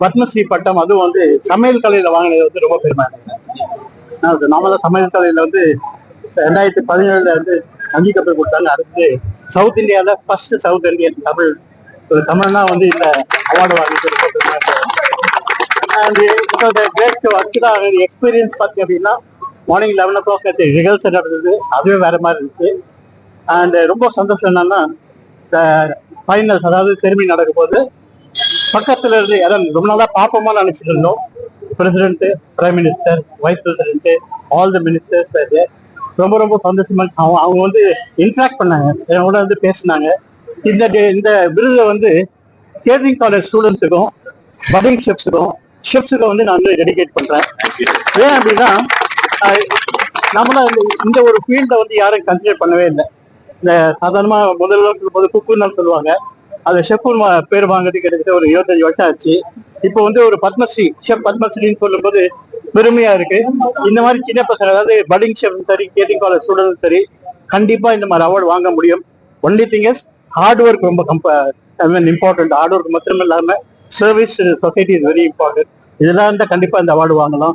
பத்மஸ்ரீ பட்டம் அதுவும் வந்து சமையல் கலையில வாங்கினது வந்து ரொம்ப பெருமை நாம தான் சமையல் கலையில வந்து ரெண்டாயிரத்தி பதினேழுல வந்து அங்கீகாரம் கொடுத்தாங்க. அடுத்து சவுத் இந்தியால ஃபர்ஸ்ட் சவுத் இந்தியன் தமிழ் ஒரு தமிழ்னா வந்து இந்த அவார்டு வாங்கிட்டு அண்ட் கிரேட் ஒர்க் தான் எக்ஸ்பீரியன்ஸ் பார்த்தி அப்படின்னா மார்னிங் லெவன் ஓ கிளாக் நேற்று ரிஹர்சல் நடந்தது. அதுவே வேற மாதிரி இருந்துச்சு. அண்ட் ரொம்ப சந்தோஷம் என்னன்னா இந்த ஃபைனல்ஸ் அதாவது செருமி நடக்கும் போது பக்கத்துல இருந்து அதான் ரொம்ப நாளா பாப்போமா நினைச்சிட்டு இருந்தோம். President prime minister vice president all the ministers ரொம்ப ரொம்ப சந்தோஷமா அவங்க அவங்க வந்து இன்ட்ராக்ட் பண்ணாங்க. என்னோட வந்து பேசினாங்க. இந்த டே- இந்த விருதை வந்து கேட்டரிங் காலேஜ் ஸ்டூடெண்ட்ஸுக்கும் பட்டிங் ஷெஃப்ஸுக்கும் ஷெஃப்ஸுக்கும் வந்து நான் வந்து டெடிகேட் பண்றேன். ஏன் அப்படின்னா ஆஹ், நம்மள இந்த இந்த ஒரு ஃபீல்டை வந்து யாரும் கன்சிடர் பண்ணவே இல்லை. இந்த சாதாரணமா முதல்ல போது குக்குன்னு சொல்லுவாங்க. அந்த ஷெஃப் பேர் வாங்குறது கிட்டத்தட்ட ஒரு இருபத்தஞ்சு வருஷம் ஆச்சு. இப்போ வந்து ஒரு பத்மஸ்ரீ ஷெஃப் பத்மஸ்ரீன்னு சொல்லும்போது பெருமையா இருக்கு. இந்த மாதிரி சின்ன பசங்க அதாவது பட்டிங் ஷெஃப் சரி கேட்டிங் காலேஜ் ஸ்டூடெண்ட் சரி கண்டிப்பா இந்த மாதிரி அவார்டு வாங்க முடியும். Only thing is hard work ரொம்ப கம்ப இம்பார்ட்டன்ட் ஹார்ட் ஒர்க் மட்டும் இல்லாம service society is very important இதெல்லாம் இருந்தால் கண்டிப்பா இந்த அவார்டு வாங்கலாம்.